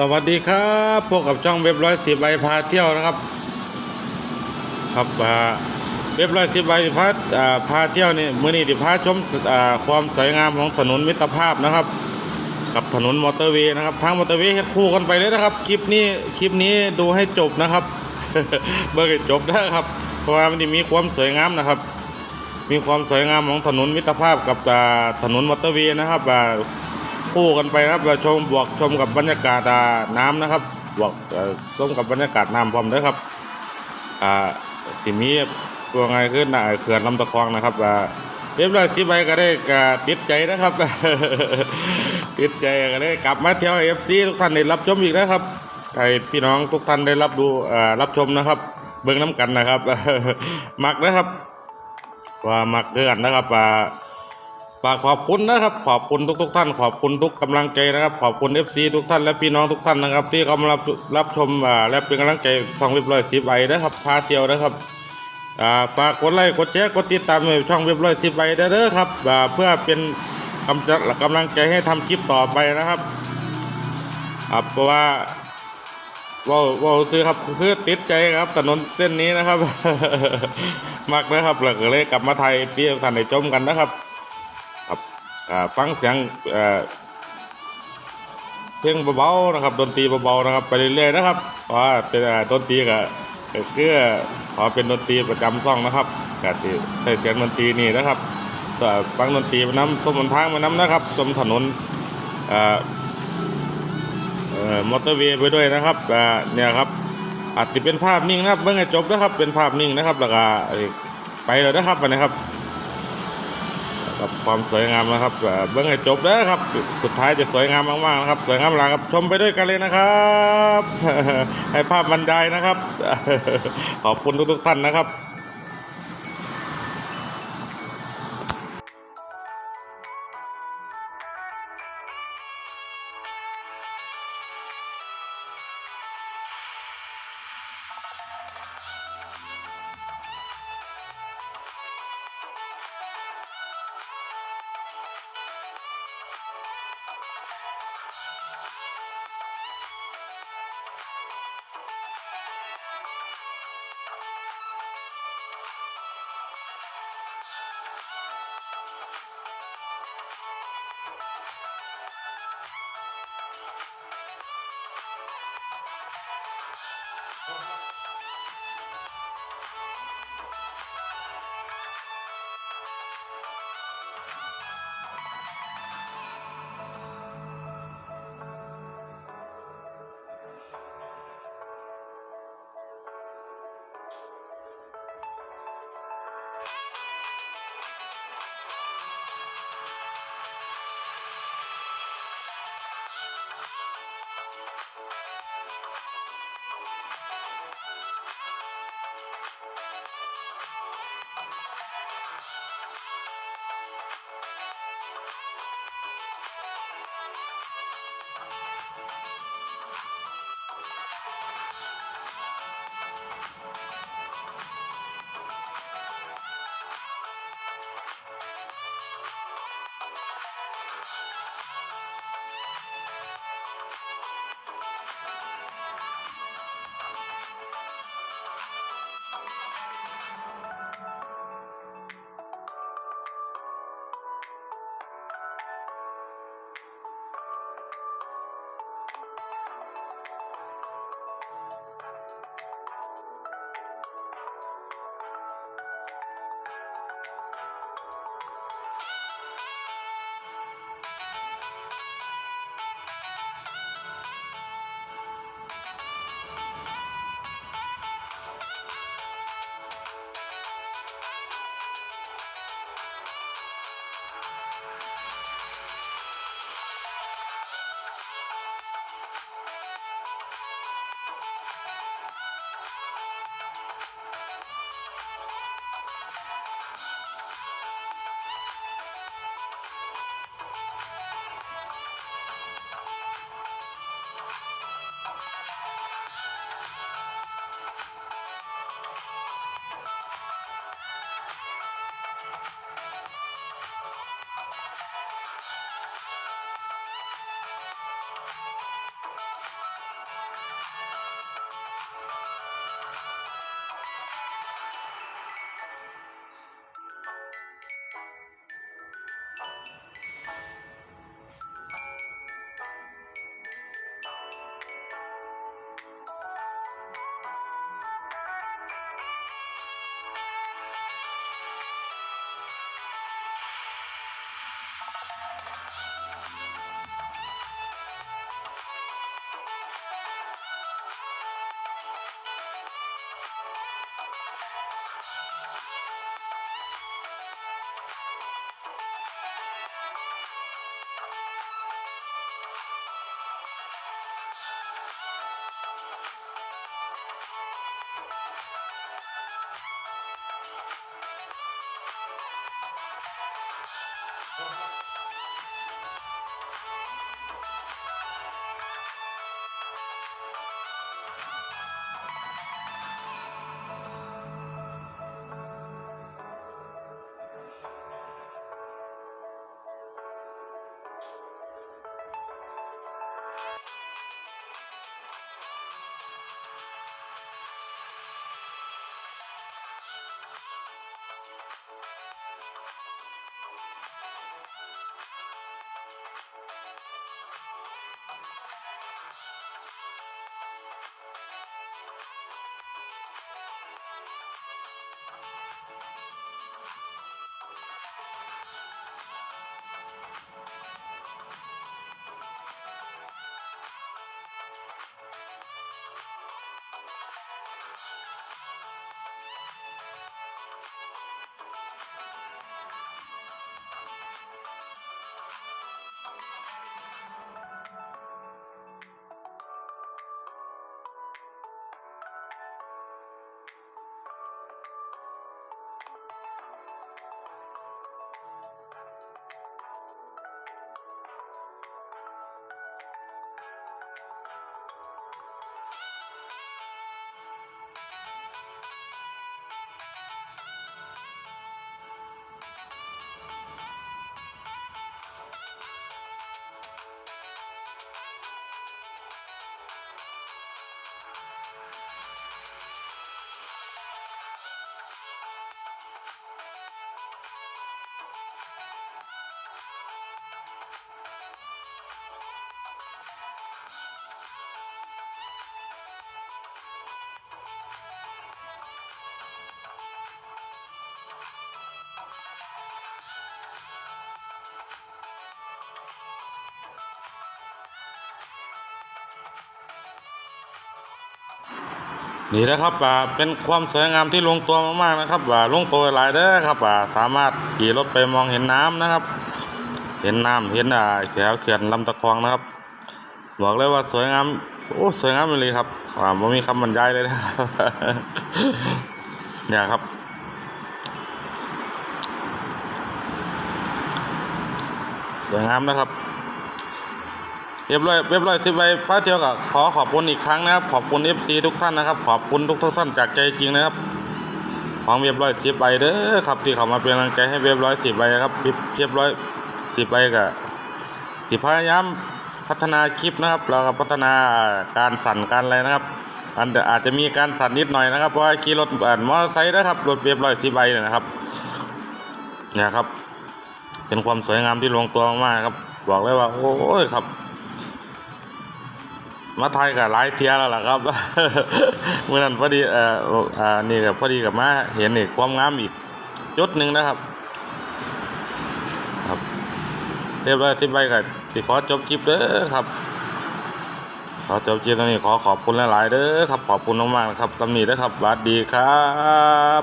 สวัสดีครับพวกกับช่องเว็บร้อยสิบใบพาเที่ยวนะครับ ครับอ่าเว็บร้อยสิบใบพาพาเที่ยวนี่มื้อนี้ที่พาชมความสวยงามของถนนมิตรภาพนะครับ กับถนนมอเตอร์เวย์นะครับทางมอเตอร์เวย์คู่กันไปเลยนะครับคลิปนี้คลิปนี้ดูให้จบนะครับเบิ่งให้จบนะครับเพราะว่ามันมีความสวยงามนะครับ มีความสวยงามของถนนมิตรภาพกับถนนมอเตอร์เวย์นะครับอ่า คู่กันไปนะครับเราชมบวกชมกับบรรยากาศน้ำนะครับบวกเอ่อชมกับบรรยากาศน้ำพร้อมด้วยครับอ่าสิมีตัวไงขึ้นอ่าเขื่อนลำตะคองนะครับอ่าเรียบร้อยสิใบก็ได้กติดใจนะครับติดใจก็ได้กลับมาเที่ยวเอฟซีทุกท่านได้รับชมอีกนะครับให้พี่น้องทุกท่านได้รับดูอ่ารับชมนะครับ เบิ่งน้ำกันนะครับ มักนะครับว่ามักเดือนนะครับอ่าฝากขอบคุณนะครับ ขอบคุณทุก ๆ ท่าน ขอบคุณทุกกำลังใจนะครับ ขอบคุณ FC ทุกท่านและพี่น้องทุกท่านนะครับ ที่เข้ามารับรับชมและเป็นกำลังใจช่องเว็บร้อยสิบไอนะครับพาเที่ยวนะครับฝากกดไลค์กดแชร์กดติดตามในช่องเว็บร้อยสิบไอเด้อครับเพื่อเป็นกำจัดกำลังใจให้ทำคลิปต่อไปนะครับเพราะว่าว้าวว้าซื้อครับคือติดใจครับถนนเส้นนี้นะครับมักนะครับแล้วก็เลยกลับมาไทยที่ท่านได้ชมกันนะครับ ฟังเสียงเอ่อเพลงเบาๆนะครับดนตรีเบาๆนะครับ ไปเรื่อยๆนะครับเพราะว่าเป็นดนตรีกับเกือขอเป็นดนตรีประจำซ่องนะครับก็ที่ใช้เสียงดนตรีนี่นะครับฟังดนตรีมาน้ำสมบนทางมาน้ำนะครับชมถนนออมอเตอร์เวย์ไปด้วยนะครับเนี่ยครับอาจจะเป็นภาพนิ่งนะครับเบิ่งให้จบนะครับเป็นภาพนิ่งนะครับแล้วก็ไปแล้วนะครับอันนะครับ กับความสวยงามนะครับเบิ่งให้จบนะครับ สุดท้ายจะสวยงามมากๆนะครับ สวยงามหลังครับชมไปด้วยกันเลยนะครับให้ภาพบรรยายนะครับ ขอบคุณทุกๆท่านนะครับ นี่นะครับอ่าเป็นความสวยงามที่ลงตัวมากๆนะครับอ่าลงตัวหลายเด้อครับอ่าสามารถขี่รถไปมองเห็นน้ำนะครับ เห็นน้ำเห็นอ่าแถวเขื่อนลำตะคองนะครับบอกเลยว่าสวยงามโอ้สวยงามเลยครับอ่าไม่มีคำบรรยายเลยนะเนี่ยครับสวยงามนะครับ เรียบร้อยเรียบร้อยสิบใบป้าเทียวกับขอขอบคุณอีกครั้งนะครับ ขอบคุณ FC ทุกท่านนะครับ ขอบคุณทุกท่านจากใจจริงนะครับของเรียบร้อยสิบใบเด้อครับที่เขามาเป็นกำลังใจให้เรียบร้อยสิบใบครับเรียบร้อยสิบใบกับที่พยายามพัฒนาคลิปนะครับแล้วก็พัฒนาการสั่นการอะไรนะครับอันอาจจะมีการสั่นนิดหน่อยนะครับเพราะว่าขี่รถอ่ามอเตอร์ไซค์นะครับรถเรียบร้อยสิบใบเนี่ยนะครับเนี่ยครับ เป็นความสวยงามที่ลงตัวมากครับ บอกเลยว่า โอ้ยครับ มาไทยกับหลายเทียแล้วล่ะครับ เมื่อนั้นพอดีเอ่ออ่านี่กับพอดีกับมาเห็นอีกความงามอีกจุดหนึ่งนะครับ ครับ เรียบร้อยสิบใบกับที่ขอจบคลิปเด้อครับ ขอจบคลิปตรงนี้ขอขอบคุณหลายๆเด้อครับ ขอบคุณมากๆนะครับสำนีเด้อครับสวัสดีครับ